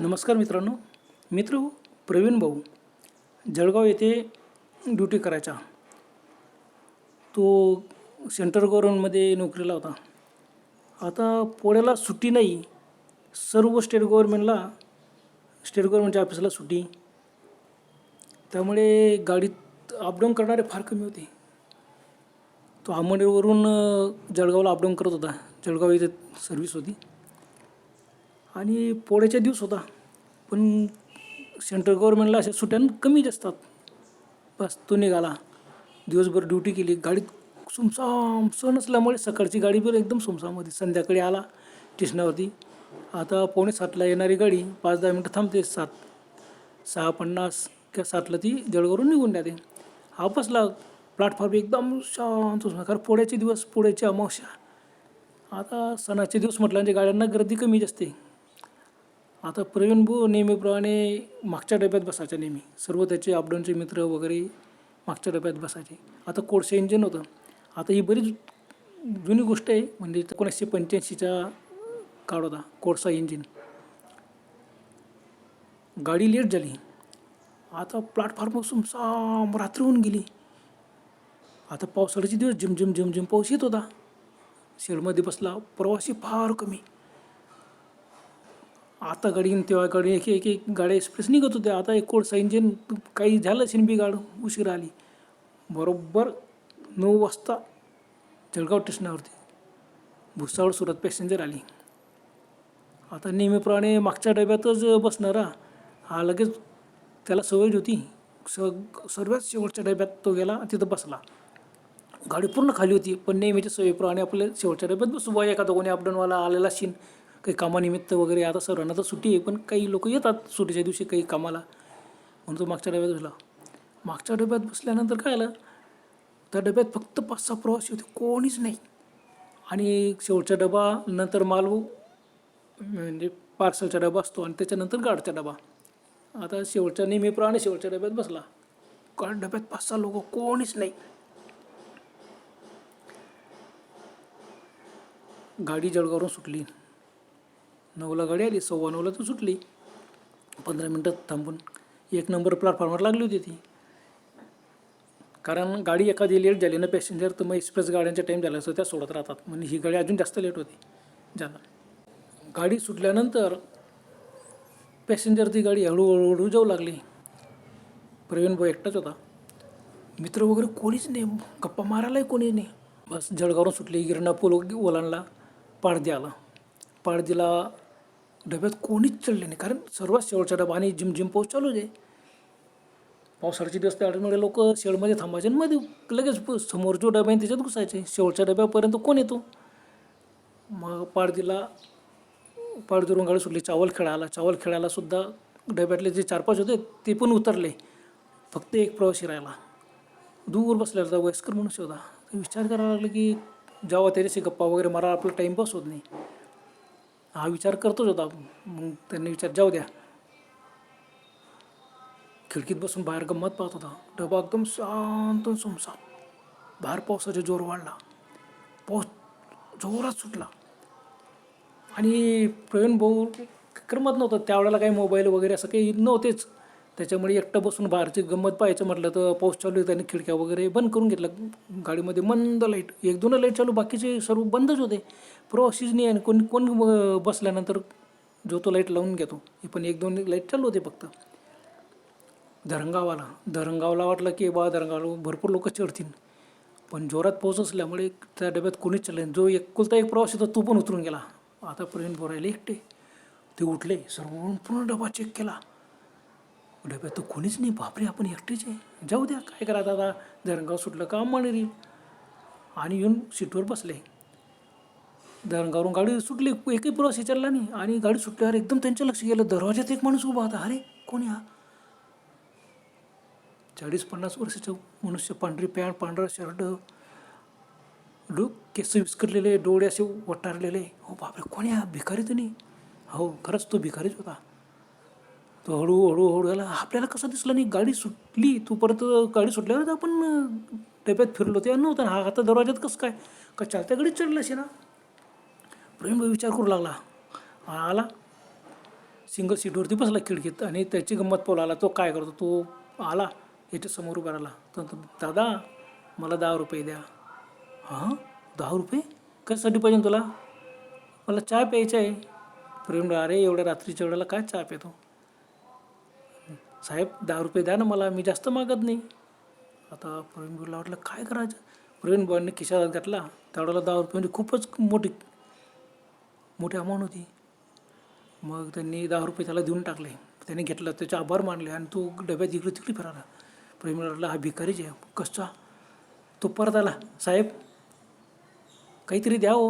नमस्कार मित्रांनो मित्र प्रवीण भाऊ जळगाव येथे ड्युटी करायचा. तो सेंट्रल गव्हर्नमेंटमध्ये नोकरीला होता. आता पोळ्याला सुट्टी नाही सर्व स्टेट गव्हर्नमेंटला स्टेट गव्हर्नमेंटच्या ऑफिसला सुट्टी. त्यामुळे गाडीत अपडाऊन करणारे फार कमी होते. तो आंबेडवरून जळगावला अपडाऊन करत होता. जळगाव येथे सर्व्हिस होती. आणि पोळ्याचा दिवस होता. पण सेंट्रल गव्हर्नमेंटला अशा सुट्ट्या कमीच असतात बस तो निघाला. दिवसभर ड्युटी केली. गाडीत सुमसाम सण असल्यामुळे सकाळची गाडी पण एकदम सुमसाम होती संध्याकाळी आला स्टेशनावरती. आता पावणे सातला येणारी गाडी पाच दहा मिनटं थांबते. सात सहा पन्नास किंवा सातला ती जळगावरून निघून जाते. हा बसला. प्लॅटफॉर्म एकदम शांत कारण पोळ्याचे दिवस पोळ्याची अमावस्या. आता सणाचे दिवस म्हटलं म्हणजे गाड्यांना गर्दी कमी असते आता प्रवीण भाऊ नेहमीप्रमाणे मागच्या डब्यात बसायचा नेहमी. सर्व त्याचे अपडाऊनचे मित्र वगैरे मागच्या डब्यात बसायचे. आता कोळसे इंजिन होतं. आता ही बरीच जुनी गोष्ट आहे. म्हणजे एकोणीसशे पंच्याऐंशीचा काळ होता कोळसा इंजिन गाडी लेट झाली. आता प्लॅटफॉर्म साम रात्र होऊन गेली. आता पावसाळ्याचे दिवस झिमझिम झिमझिम पाऊस येत होता. शेडमध्ये बसला प्रवासी फार कमी. आता गाडी आणि तेव्हा गाडी एक एक एक गाड्या एक्सप्रेस निघत होत्या आता एक कोळसा इंजिन काही झालं असेल बी गाड उशीर आली. बरोबर नऊ वाजता जळगाव स्टेशनावरती भुसावळ सुरत पॅसेंजर आली. आता नेहमीप्रमाणे मागच्या डब्यातच बसणारा हा लगेच त्याला सवय होती. स सर्वात शेवटच्या डब्यात तो गेला तिथं बसला. गाडी पूर्ण खाली होती पण नेहमीच्या सवयीप्रमाणे आपल्या शेवटच्या डब्यात बसू. बा एखादा कोणी अपडाऊनवाला आलेला शीन काही कामानिमित्त वगैरे आता सर्वांना तर सुट्टी आहे पण काही लोक येतात सुट्टीच्या दिवशी काही कामाला. म्हणून तो मागच्या डब्यात बसला. मागच्या डब्यात बसल्यानंतर काय आलं? त्या डब्यात फक्त पाच सहा प्रवासी होते कोणीच नाही. आणि शेवटचा डबा नंतर माल म्हणजे पार्सलचा डबा असतो आणि त्याच्यानंतर गाडचा डबा. आता शेवटच्या नेहमीप्रमाणे शेवटच्या डब्यात बसला. कारण डब्यात पाच सहा लोक कोणीच नाही. गाडी जळगावरून सुटली. नऊला गाडी आली सव्वा नऊला तर सुटली. पंधरा मिनटात थांबून एक नंबर प्लॅटफॉर्मवर लागली होती ती. कारण गाडी एखादी लेट झाली ना पॅसेंजर तर मग एक्सप्रेस गाड्यांचा टाईम झाला असतो त्या सोडत राहतात. म्हणजे ही गाडी अजून जास्त लेट होती. झाला गाडी सुटल्यानंतर पॅसेंजर ती गाडी हळूहळूहळू जाऊ लागली. प्रवीण भाऊ एकटाच होता. मित्र वगैरे कोणीच नाही. गप्पा मारायलाही कोणी नाही. बस जळगावरून सुटली गिरणा पूल ओलांडला पाडदी आला. पाडदीला डब्यात कोणीच चढले नाही. कारण सर्वात शेवटचा डबा आणि जिम पाऊस चालूच आहे पावसाळ्याचे दिवस त्यामुळे लोक शेडमध्ये थांबायचे आणि मध्ये लगेच समोर जो डबा आहे त्याच्यात घुसायचे. शेवटच्या डब्यापर्यंत कोण येतो? मग पाडदीला पाडदीवरून गाडी सुटली चावल खेळायला चावल खेळायला सुद्धा डब्यातले जे चार पाच होते ते पण उतरले. फक्त एक प्रवासी राहिला. दूर बसलेला होता वयस्कर मनुष्य होता. विचार करायला लागला की जेव्हा त्याच्याशी गप्पा वगैरे मारा आपला टाईमपास होत नाही. हा विचार करतोच होता. मग त्यांनी विचार जाऊ द्या. खिडकीत बसून बाहेर गंमत पाहत होता. डबा एकदम शांत सुमसा बाहेर पावसाचा जोर वाढला. पाऊस जोरात सुटला. आणि प्रवीण भाऊ करमत नव्हतं. त्यावेळेला काही मोबाईल वगैरे असं काही नव्हतेच. त्याच्यामुळे एकटं बसून बाहेरची गंमत पाहायचं म्हटलं तर पाऊस चालू आहे. त्याने खिडक्या वगैरे बंद करून घेतलं गाडीमध्ये मंद लाइट. एक दोन लाइट चालू. बाकीचे सर्व बंदच होते. प्रवासीच नाही आणि कोण कोण बसल्यानंतर जो तो लाइट लावून घेतो. हे पण एक दोन लाइट चालू होते फक्त. धरणगाव आला धरणगावला वाटलं की बा धरणगावला भरपूर लोक चढतील. पण जोरात पाऊस असल्यामुळे त्या डब्यात कोणीच चालले नाही. जो एकुलता एक प्रवासी होता तो पण उतरून गेला. आता प्रवीण बोरायला एकटे. ते उठले सर्व पूर्ण डबा चेक केला. डब्यात तर कोणीच नाही. बापरे आपण एकटेच आहे. जाऊ द्या काय करा आता? धरणगाव सुटलं का? मणेरी. आणि येऊन सीटवर बसले. धरणगावरून गाडी सुटली एकही प्रवासी चालला नाही. आणि गाडी सुटल्यावर एकदम त्यांच्या लक्ष गेलं. दरवाज्यात एक माणूस उभा होता. अरे कोणी हा? चाळीस पन्नास वर्षाचं मनुष्य पांढरी पॅन्ट पांढरा शर्ट डो केस विस्कटलेले डोळे असे वटारलेले. हो बापरे कोणी हा? भिकारी तर नाही. हो खरंच तो भिकारीच होता. तो हळू हळू हळू आला. आपल्याला कसं दिसलं नाही? गाडी सुटली. तू परत गाडी सुटल्यावर आपण डब्यात फिरलो. ते नव्हतं हा आता दरवाज्यात कसं काय? का चालत्या गाडीत चढलं असे ना? प्रेम विचार करू लागला. आला. सिंगल सीटवरती बसला खिडकीत आणि त्याची गंमत पोला आला तो काय करतो? तो आला. याच्या समोर उभा राहिला. तर दादा मला दहा रुपये द्या. हां? दहा रुपये? कशासाठी पाहिजे तुला? मला चहा प्यायचा आहे. प्रेम अरे एवढ्या रात्रीच्या वेळेला काय चहा पितो? साहेब दहा रुपये द्या ना मला. मी जास्त मागत नाही. आता प्रवीण भाऊला वाटलं काय करायचं? प्रवीण भाऊने खिशात घातला. त्यावेळेला दहा रुपये म्हणजे खूपच मोठी मोठी अमाऊंट होती. मग त्यांनी दहा रुपये त्याला देऊन टाकले. त्याने घेतलं त्याचे आभार मानले आणि तो डब्यात इकडे तिकडे फिराला प्रेमला हा भिकारीच आहे कसा तो परत आला साहेब काहीतरी द्या हो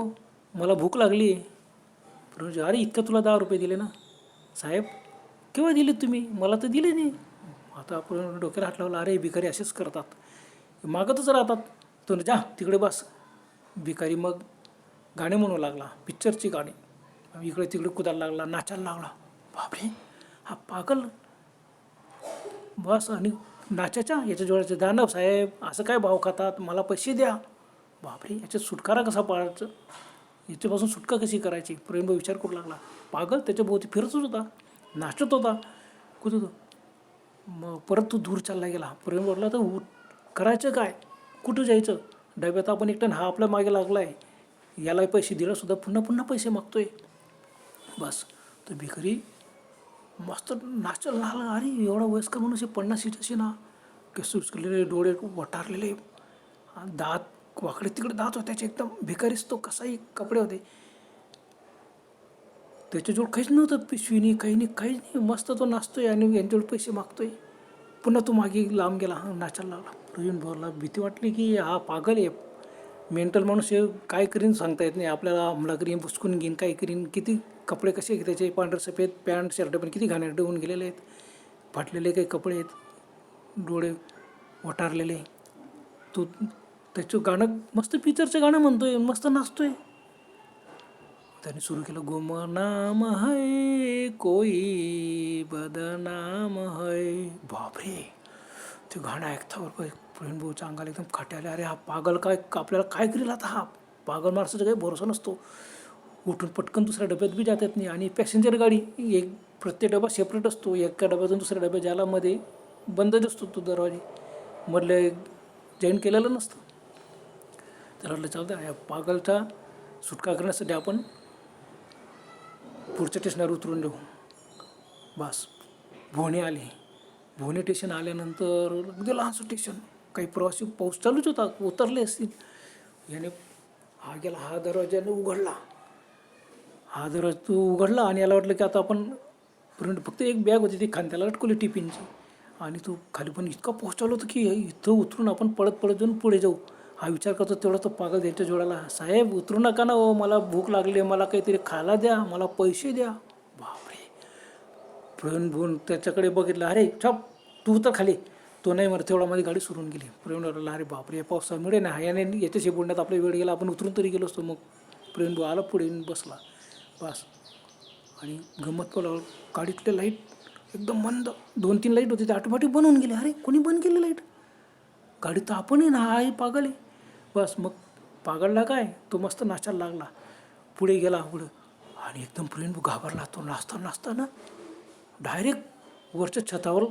मला भूक लागली. आहे प्रवीण अरे इतकं तुला दहा रुपये दिले ना? साहेब केव्हा दिले तुम्ही? मला तर दिले नाही. आता आपण डोक्याला हात लावला अरे भिकारी असेच करतात. मागतच राहतात. तो जा तिकडे बस. भिकारी मग गाणे म्हणू लागला पिक्चरची गाणी. इकडे तिकडे कुदायला लागला नाचायला लागला. बापरे हा पागल. बस आणि नाचाच्या याच्या जोड्याचे. दानव साहेब असं काय भाव खातात? मला पैसे द्या. बापरे याच्यात सुटकारा कसा पाळायचं? याच्यापासून सुटका कशी करायची? प्रेमभाऊ विचार करू लागला. पागल त्याच्याभोवती फिरतच होता. नाचत होता. कुठं होतो? मग परत तो दूर चालला गेला. प्रेम बोलला तर उठ करायचं काय? कुठं जायचं? डब्यात आपण एकटं हा आपल्या मागे लागला आहे याला पैसे दिलासुद्धा पुन्हा पुन्हा पैसे मागतोय. बस. तो भिकारी मस्त नाचल लागला अरे एवढा वयस्कर म्हणून असे पन्नास असे ना. केस उचकलेले डोळे वटारलेले. दात वाकडे तिकडे दात होते. त्याचे एकदम भिकारीच तो कसाही कपडे होते. त्याच्याजवळ काहीच नव्हतं पिशवीनी काही नाही काहीच नाही मस्त तो नाचतोय आणि यांच्याजवळ पैसे मागतोय. पुन्हा तो मागे लांब गेला. हा नाचायला लागला. प्रवीण भरला भीती वाटली की हा पागल आहे. मेंटल माणूस हे काय करीन सांगता येत नाही. आपल्याला हमला करीन पुसकून घेईन काय करीन किती कपडे कसे त्याचे पांढरे सफेद पॅन्ट शर्ट पण किती घाणेरडे होऊन गेलेले आहेत. फाटलेले काही कपडे आहेत डोळे वटारलेले. तो त्याचं गाणं मस्त पिक्चरचं गाणं म्हणतोय मस्त नाचतोय. त्याने सुरू केलं गुमनाम है कोई बदनाम है. बापरे ते गाणं ऐकता बरोबर भाऊच्या अंगाला एकदम खट्याला अरे हा पागल काय आपल्याला काय करेल आता हा? पागल माणसाचा काही भरोसा नसतो. उठून पटकन दुसऱ्या डब्यात बी जात येत नाही. आणि पॅसेंजर गाडी एक प्रत्येक डबा सेपरेट असतो. एका डब्यातून दुसऱ्या डब्यात ज्याला मध्ये बंदच असतो तो दरवाजे. मधले जॉईन केलेलं नसतं. तर वाटलं चालतं या पागलचा सुटका करण्यासाठी आपण पुढच्या स्टेशनवर उतरून देऊ बस. भोणे आले. भोणे स्टेशन आल्यानंतर अगदी लहानसं स्टेशन काही प्रवासी पाऊस चालूच होता उतरले असतील. याने हा गेला हा दरवाजाने उघडला. हा दरवाजा तो उघडला आणि याला वाटलं की आता आपण फ्रंट फक्त एक बॅग होती ती खांद्याला अटकवली टिफिनची. आणि तो खाली पण इतका पाऊस चालू होता की इथं उतरून आपण पळत पळत जाऊन पुढे जाऊ. हा विचार करतो तेवढा तो पागल त्यांच्या जोडाला साहेब उतरू नका ना हो मला भूक लागली मला काहीतरी खायला द्या मला पैसे द्या. बापरे. प्रवीण भून त्याच्याकडे बघितलं अरे छाप तू उतर खाली. तो नाही मर तेवढा माझी गाडी सुरून गेली. प्रवीण म्हणाला अरे बापरे या पावसामुळे ना? याने याच्याशी बोलण्यात आपला वेळ गेला. आपण उतरून तरी गेलो असतो मग. प्रवीण भाऊ आला पुढे बसला. बस. आणि गंमत पला गाडीतले लाइट एकदम मंद. दोन तीन लाइट होती ते ऑटोमॅटिक बनवून गेले. अरे कोणी बंद केले लाइट? गाडी तर आपण आहे ना हा आहे पागल आहे. बस मग पागलला काय? तो मस्त नाचायला लागला. पुढे गेला पुढं आणि एकदम प्रेम घाबरला. तो नाचता नाचताना डायरेक्ट वरच्या छतावर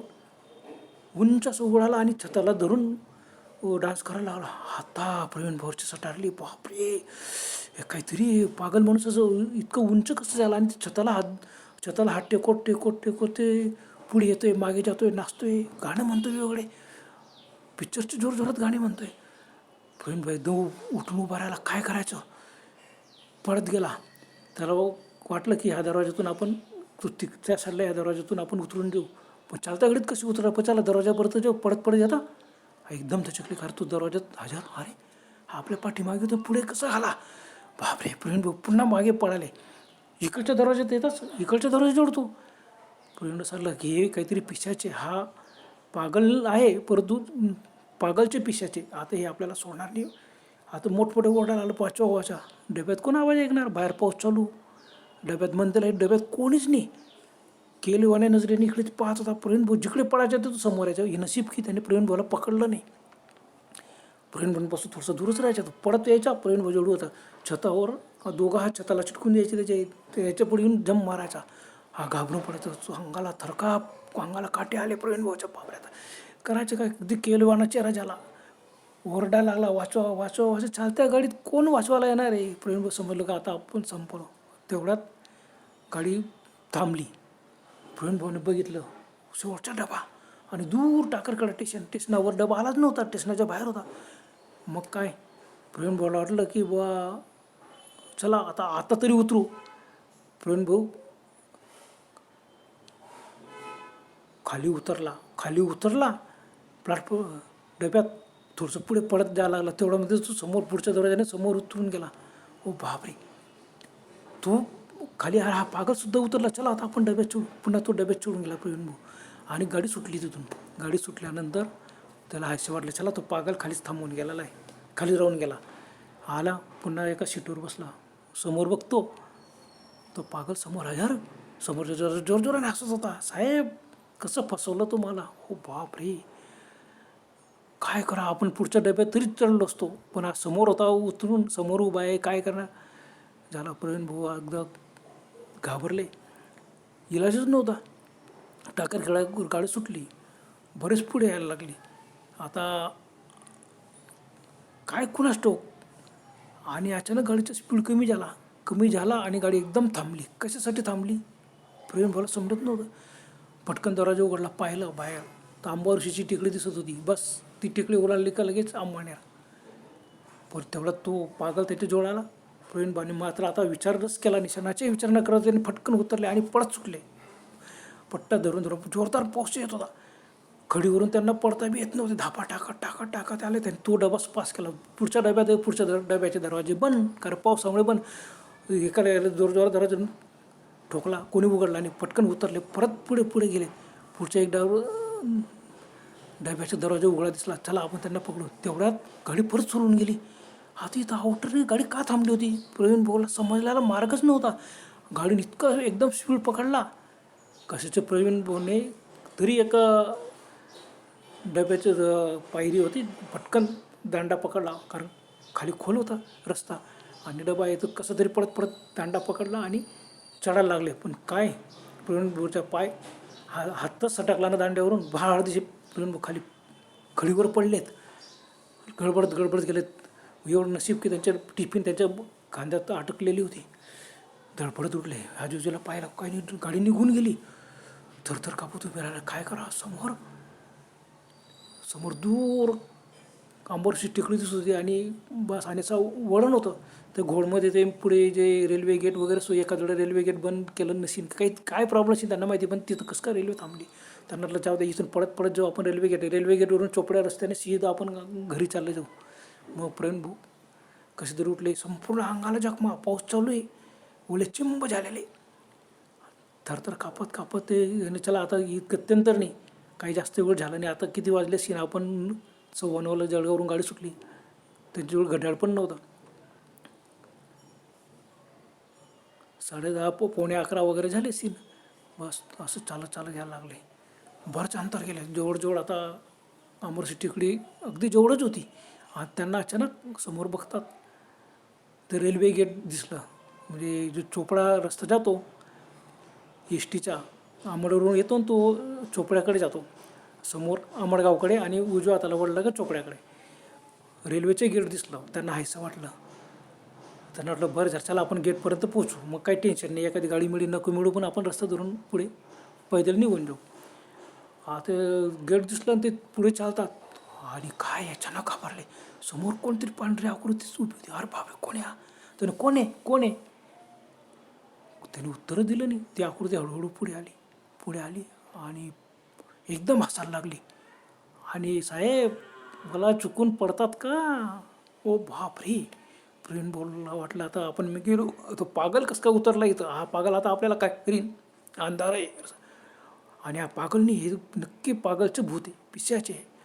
उंच असं उघडाला आणि छताला धरून डान्स करायला लागला हाता प्रवीण भाऊची सटारली बापरे! हे काहीतरी पागल माणूस असं इतकं उंच कसं झालं? आणि छताला हात छताला हात टेकोट टेकोट टेकोट ते पुढे येतोय मागे जातोय नाचतोय. गाणं म्हणतोय वेगळे. पिक्चरचे जोर जोरात गाणे म्हणतोय. प्रवीण भाई दो उठून उभा राहायला काय करायचं? पळत गेला. त्याला वाटलं की ह्या दरवाज्यातून आपण तू ती त्या साईडला या दरवाज्यातून आपण उतरून देऊ. पण चालता घडीत कशी उतरा पचाला दरवाजापर्यंत जेव्हा पडत पडत जाता एकदम त्याच्याकडे खर तो दरवाज्यात हजार अरे हा आपल्या पाठीमागे तो पुढे कसा आला? बापरे प्रवीण भाऊ पुन्हा मागे पळाले. इकडच्या दरवाज्यात येताच इकडच्या दरवाजा जोडतो प्रवीण सरला की हे काहीतरी पिशाचे हा पागल आहे परंतु पागलचे पिशाचे. आता हे आपल्याला सोडणार नाही. आता मोठमोठे ओरडायला आलं पाचव्या वाचा डब्यात कोण आवाज ऐकणार? बाहेर पाऊस चालू. डब्यात मंदिर आहे डब्यात कोणीच नाही. केलवाने नजरेने इकडे पाहत होता प्रवीण भाऊ जिकडे पडायचं तो समोर यायचा. हे नशीब की त्याने प्रवीण भाऊला पकडलं नाही. प्रवीण भाऊपासून थोडंसं दूरच राहायचा तो पडत यायचा प्रवीण भाऊ जेवढू होता छतावर दोघा हात छताला चिटकून द्यायचे त्याच्या याच्यापुढे येऊन जम मारायचा. हा घाबरून पडायचं तो अंगाला थरकाप अंगाला काटे आले प्रवीण भाऊच्या पापऱ्यात करायचं काय? अगदी केलवाना चेहरा झाला. ओरडा लागला वाचवा वाचवा वाचवा. चालत्या गाडीत कोण वाचवायला येणार आहे? प्रवीण भाऊ समजलं का आता आपण संपलो. तेवढ्यात गाडी थांबली. फ्रेंड भाऊने बघितलं. शेवटचा डबा. आणि दूर टाकरकडे स्टेशन स्टेशनावर डबा आलाच नव्हता. स्टेशनाच्या बाहेर होता. मग काय? फ्रेंड भाऊला वाटलं की बुवा चला आता आता तरी उतरू. फ्रेंड भाऊ खाली उतरला. खाली उतरला. प्लॅटफॉर्म डब्यात थोडंसं पुढे पडत जायला लागला. तेवढ्यामध्ये तो समोर पुढच्या दरवाजाने समोर उतरून गेला. ओ बापरे. तो खाली हा हा पागलसुद्धा उतरला चला आता आपण डब्यात चोड पुन्हा तो डब्यात चोडून गेला प्रवीण भाऊ. आणि गाडी सुटली तिथून. गाडी सुटल्यानंतर त्याला हास्य वाटलं चला तो पागल खालीच थांबून गेलेला आहे. खाली राहून गेला. आला पुन्हा एका सीटवर बसला. समोर बघतो तो पागल समोर हजार समोर जोर जोरजोराने हसत होता. साहेब कसं फसवलं तुम्हाला हो बाप रे काय करा आपण पुढच्या डब्यात तरी चढलो असतो. पण हा समोर होता उतरून समोर उभा आहे. काय करणार? झाला प्रवीण भाऊ अगदा घाबरले. इलाजच नव्हता. टाकर खेळा गाडी सुटली. बरेच पुढे यायला लागली. आता काय कुणास टोक? आणि अचानक गाडीचा स्पीड कमी झाला. कमी झाला आणि गाडी एकदम थांबली. कशासाठी थांबली? प्रेम मला समजत नव्हतं. पटकन दरवाजा उघडला पाहिलं बाहेर. तर आंबावरशीची टेकडी दिसत होती. बस ती टेकडी ओलांडली का लगेच आंबाण्यार पण तेवढा तो पागल त्याच्या जोडाला? प्रवीण भाऊने मात्र आता विचारच केला निशाणाचे विचार न करत त्यांनी फटकन उतरले आणि पडत चुकले. पट्टा धरून धरून जोरदार पाऊस येत होता. खडीवरून त्यांना पडता बी येत नव्हते. धापा टाकत टाकत टाकत आले. त्यांनी तो डबा पास केला. पुढच्या डब्यात पुढच्या दर डब्याचे दरवाजे बंद. कारण पावसामुळे बंद. एकाला याला जोर जोरात दरवाजा ठोकला. कोणी उघडला आणि पटकन उतरले. परत पुढे पुढे गेले. पुढच्या एक डब डब्याचा दरवाजा उघडा दिसला. चला आपण त्यांना पकडू. तेवढ्यात घडी परत सुरून गेली. आता इथं आउटरने गाडी का थांबली होती? प्रवीण भाऊला समजल्याला मार्गच नव्हता. गाडीने इतकं एकदम स्पीड पकडला. कशाचं प्रवीण भाऊने तरी एक डब्याची पायरी होती पटकन दांडा पकडला कारण खाली खोल होता रस्ता. आणि डबा येतो कसं तरी पडत पडत दांडा पकडला आणि चढायला लागले. पण काय? प्रवीण भाऊचा पाय हा हातच सटकला ना दांड्यावरून. भाळ दिशे प्रवीण भाऊ खाली खडीवर पडलेत. गडबडत गडबडत गेलेत. एवढं नशीब की त्यांच्या टिफिन त्यांच्या खांद्यात अटकलेली होती. धडपडत उठले. आजूबाजूला पाहिला काय नाही गाडी निघून गेली. थरथर कापत उभे राहिला. काय करा समोर. समोर दूर आंबोरची टेकडी दिसत होती आणि बस आणि वळण होतं. तर घोडमध्ये ते पुढे जे रेल्वे गेट वगैरे सो एखादं रेल्वे गेट बंद केलं नसेल काही काय प्रॉब्लेम असेल त्यांना माहिती पण तिथं कसं काय रेल्वे थांबली? त्यांना जाऊ दे इथून पडत पडत जाऊ आपण रेल्वे गेट रेल्वे गेटवरून चोपड्या रस्त्याने सीधा आपण घरी चालले जाऊ. मग प्रवीण भाऊ कसे तरी उठले संपूर्ण अंगाला जखमा पाऊस चालू आहे. ओले चिंब झालेले. थरथर कापत कापत ते चला आता इतकत्यंतर नाही. काही जास्त वेळ झाला नाही. आता किती वाजले सीन आपण सव्वा जळगावरून गाडी सुटली. त्यांच्याजवळ घड्याळ पण नव्हता. साडे दहा पो पावणे अकरा वगैरे झाले सीन. बस असं चालत चालत घ्यायला लागले. बरंच अंतर गेले जवळजवळ आता अमरशी टिकडी अगदी जवळच होती. त्यांना अचानक समोर बघतात. तर रेल्वे गेट दिसलं. म्हणजे जो चोपडा रस्ता जातो एस टीचा आंबडवरून येतो तो चोपड्याकडे जातो. समोर आंबडगावकडे आणि उजव्या हाताला वळलं का चोपड्याकडे. रेल्वेचे गेट दिसलं. त्यांना हायसं वाटलं. त्यांना वाटलं बरं झालं चला आपण गेटपर्यंत पोचू मग काही टेन्शन नाही. एखादी गाडी मिळी नको मिळू पण आपण रस्ता धरून पुढे पैदल निघून जाऊ. आता गेट दिसलं आणि ते पुढे चालतात. आणि काय अचानक घाबरले? समोर कोणतरी पांढरी आकृतीच उभी होती. अरे बाबे कोण आहे हा त्याने कोण आहे? कोण आहे? त्याने उत्तरं दिलं नाही. ती आकृती हळूहळू पुढे आली. पुढे आली आणि एकदम हसायला लागली. आणि साहेब मला चुकून पडतात का? ओ बाप रे प्रेम बोलला वाटलं आता आपण मी गेलो. तो पागल कसं काय उतरला इथं? हा पागल आता आपल्याला काय करीन? अंधार आहे. आणि हा पागलनी हे नक्की पागलचं भूत आहे. पिस्याचे आहे.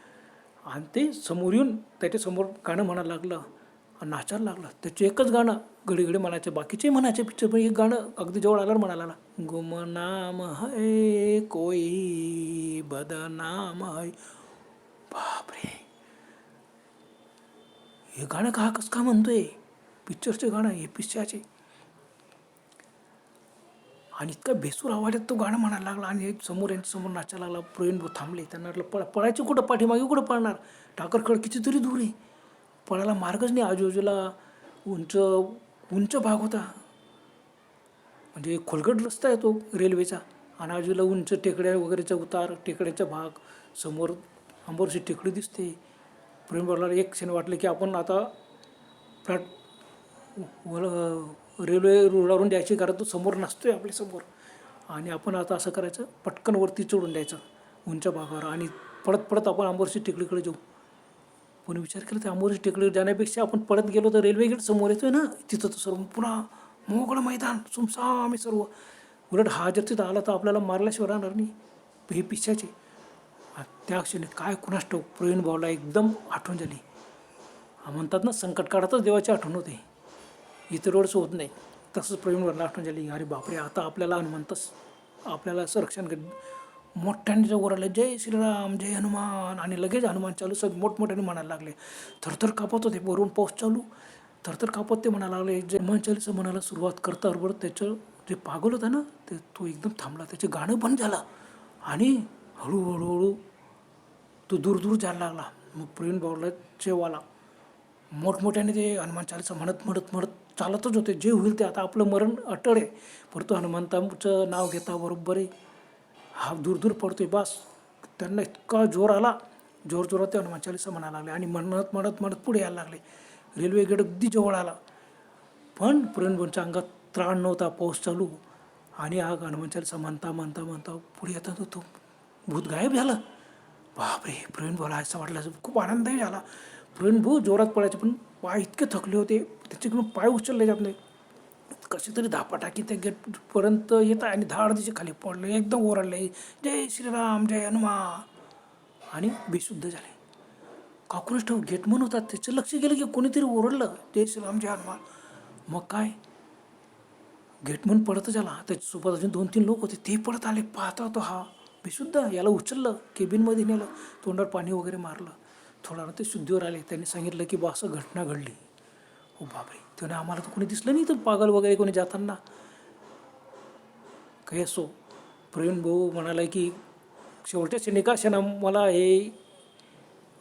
आणि ते समोर येऊन त्याच्यासमोर गाणं म्हणायला लागलं आणि नाचायला लागलं. त्याचे एकच गाणं घडी घडी म्हणायचं बाकीचे म्हणायचे पिक्चर पण एक गाणं अगदी जवळ आल्यावर म्हणायला लागला. गुमनाम है कोई बदनाम है. बापरे. हे गाणं का कसं का म्हणतोय? पिक्चरचे गाणं हे पिक्चरचे आणि इतका बेसूर आवाजात तो गाणं म्हणायला लागला आणि समोर यांच्यासमोर नाचायला लागला. प्रवीण भाऊ थांबले. त्यांना वाटलं पळ पळायचं कुठं? पाठीमागे कुठं पळणार? टाकरखड कितीतरी दूर आहे. पळायला मार्गच नाही. आजूबाजूला उंच उंच भाग होता. म्हणजे खोलगट रस्ता आहे तो रेल्वेचा. आणि आजूला उंच टेकड्या वगैरेचा उतार टेकड्याचा भाग. समोर अंबरची टेकडी दिसते. प्रेम एक क्षण वाटलं की आपण आता प्लॅट रेल्वे रुळावरून द्यायची कारण तो समोर नसतो आपल्यासमोर. आणि आपण आता असं करायचं पटकन वरती चढून द्यायचं उंच भागावर आणि पडत पडत आपण आंबोरशी टेकडीकडे जाऊ. पण विचार केला तर आंबोरशी टेकडीकडे जाण्यापेक्षा आपण पडत गेलो तर रेल्वे गेट समोर येतो आहे ना तिथं तर सर्व पुन्हा मोकळं मैदान सुमसाम आम्ही सर्व. उलट हा जर तिथं आला तर आपल्याला मारल्याशिवाय राहणार नाही. हे पिशाचे. त्या क्षणी काय कुणास ठाऊक प्रवीण भाऊला एकदम आठवण झाली. हा म्हणतात ना संकट काळातच देवाची आठवण होते. इतर होत नाही. तसंच प्रवीण वर्णाष्टम झाली अरे बापरे आता आपल्याला हनुमंतच आपल्याला संरक्षण कर मोठ्याने जवळ ओरडले जय श्रीराम जय हनुमान. आणि लगेच हनुमान चालू सग मोठमोठ्याने म्हणायला लागले थरथर कापत होते वरून पाऊस चालू. थरथर कापत ते म्हणायला लागले जय हनुमान चालीचं म्हणायला सुरुवात करता बरोबर त्याचं जे पागल होता ना ते तो एकदम थांबला त्याचे गाणं बंद झालं आणि हळूहळू हळू तो दूर दूर जायला लागला. मग प्रवीण भाऊला जेवाला. मोठमोठ्याने ते हनुमान चालीसा म्हणत म्हणत म्हणत चालतच होते. जे होईल ते आता आपलं मरण अटळ आहे. परंतु हनुमंतांचं नाव घेता बरोबर आहे. हा दूर दूर पडतोय. बस त्यांना इतका जोर आला. जोर जोरात ते हनुमान चालीसा म्हणायला लागले आणि म्हणत म्हणत म्हणत पुढे यायला लागले. रेल्वे गेट अगदी जवळ आला. पण पुरणबोनच्या अंगात त्राण नव्हता. पाऊस चालू. आणि हा हनुमान चालीसा म्हणता म्हणता म्हणता पुढे येतात तो भूत गायब झालं. बापरे प्रवीण बोला असं वाटलं खूप आनंदही झाला. प्रवीण जोरात पडायचे पण पाय इतके थकले होते त्याच्याकडून पाय उचलले जात नाही कसे तरी धापाटाकी त्या गेटपर्यंत येत आहे आणि धाड तिचे खाली पडले एकदम ओरडले जय श्रीराम जय हनुमान आणि बेशुद्ध झाले. काकूनच ठेव गेट म्हणून होतात त्याचं लक्ष गेलं की कोणीतरी ओरडलं जय श्रीराम जय हनुमान मग काय? गेटमन पडतच आला. त्याच्यासोबत अजून दोन तीन लोक होते ते पडत आले पाहता तो हा बेशुद्ध. याला उचललं केबिनमध्ये नेलं तोंडावर पाणी वगैरे मारलं. थोडा ते शुद्धीवर आले. त्यांनी सांगितलं की बा असं घटना घडली. हो बापरे. त्याने आम्हाला तर कोणी दिसलं नाही तर पागल वगैरे कोणी जाताना. काही असो प्रवीण भाऊ म्हणाला की शेवटच्या क्षणी क्षणा मला हे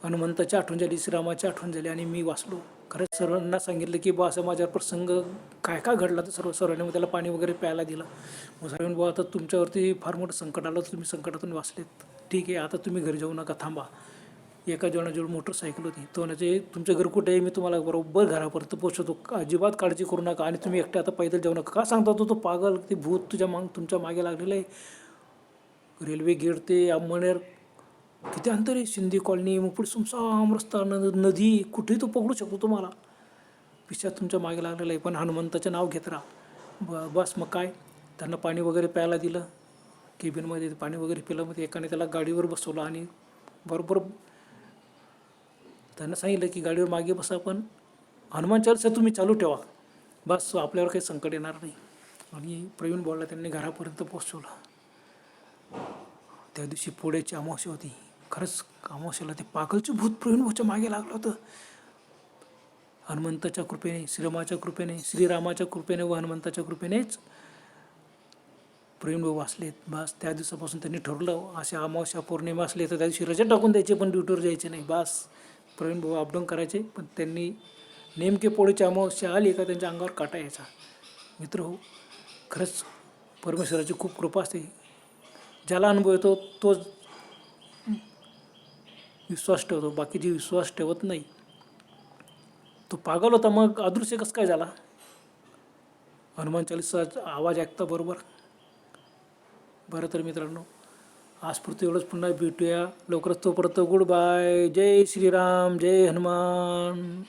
हनुमंताची आठवण झाली श्रीरामाची आठवण झाली आणि मी वाचलो. खरंच सर्वांना सांगितलं की बा असं माझ्यावर प्रसंग काय काय घडला तर सर्व सर्वांनी मग त्याला पाणी वगैरे प्यायला दिलं. मग सर्वांनी भाऊ आता तुमच्यावरती फार मोठं संकट आलं तर तुम्ही संकटातून वाचलेत. ठीक आहे आता तुम्ही घरी जाऊ नका थांबा. एका जणाजवळ मोटरसायकल होती. तो म्हणजे तुमचं घर कुठे आहे? मी तुम्हाला बरोबर घरापर्यंत पोचवतो अजिबात काळजी करू नका आणि तुम्ही एकटे आता पैदल जाऊ नका. का सांगता तो? तो पागल ते भूत तुझ्या माग तुमच्या मागे लागलेलं आहे. रेल्वे गेट ते अंबनेर किती अंतर आहे? शिंदे कॉलनी मग पुढे सुमसाम रस्ता न नदी कुठेही तो पकडू शकतो तुम्हाला. पिशात तुमच्या मागे लागलेला आहे पण हनुमंताचं नाव घेत राहा. ब बस मग काय? त्यांना पाणी वगैरे प्यायला दिलं. केबिनमध्ये पाणी वगैरे पिलं. मग एकाने त्याला गाडीवर बसवलं आणि बरोबर त्यांना सांगितलं की गाडीवर मागे बसा पण. हनुमान चालीसा तुम्ही चालू ठेवा. बस आपल्यावर काही संकट येणार नाही. आणि प्रवीण बोलला त्यांनी घरापर्यंत पोचवलं त्या दिवशी पोळ्याची अमावस्या होती. खरंच अमावस्याला ते पागलचं भूत प्रवीण भाऊच्या मागे लागलं होतं. हनुमंताच्या कृपेने श्रीरामाच्या कृपेने श्रीरामाच्या कृपेने व हनुमंताच्या कृपेनेच प्रवीण भाऊ वाचलेत. बस त्या दिवसापासून त्यांनी ठरवलं अशा अमावस्या पौर्णिमा असले तर त्या दिवशी रजा टाकून द्यायचे पण ड्युटीवर जायचे नाही. बस. प्रवीण भाऊ अपडाऊन करायचे पण त्यांनी नेमके पोळीची अमावस्या आली का त्यांच्या अंगावर काटा यायचा. मित्र हो खरंच परमेश्वराची खूप कृपा असते. ज्याला अनुभव येतो तोच विश्वास ठेवतो. बाकीचे विश्वास ठेवत नाही तो पागल होता. मग अदृश्य कसं काय झाला? हनुमान चालीसाचा आवाज ऐकता बरोबर? बरं तर मित्रांनो आज एवढंच पुन्हा भेटूया. लवकरच तोपर्यंत गुड बाय जय श्रीराम जय हनुमान.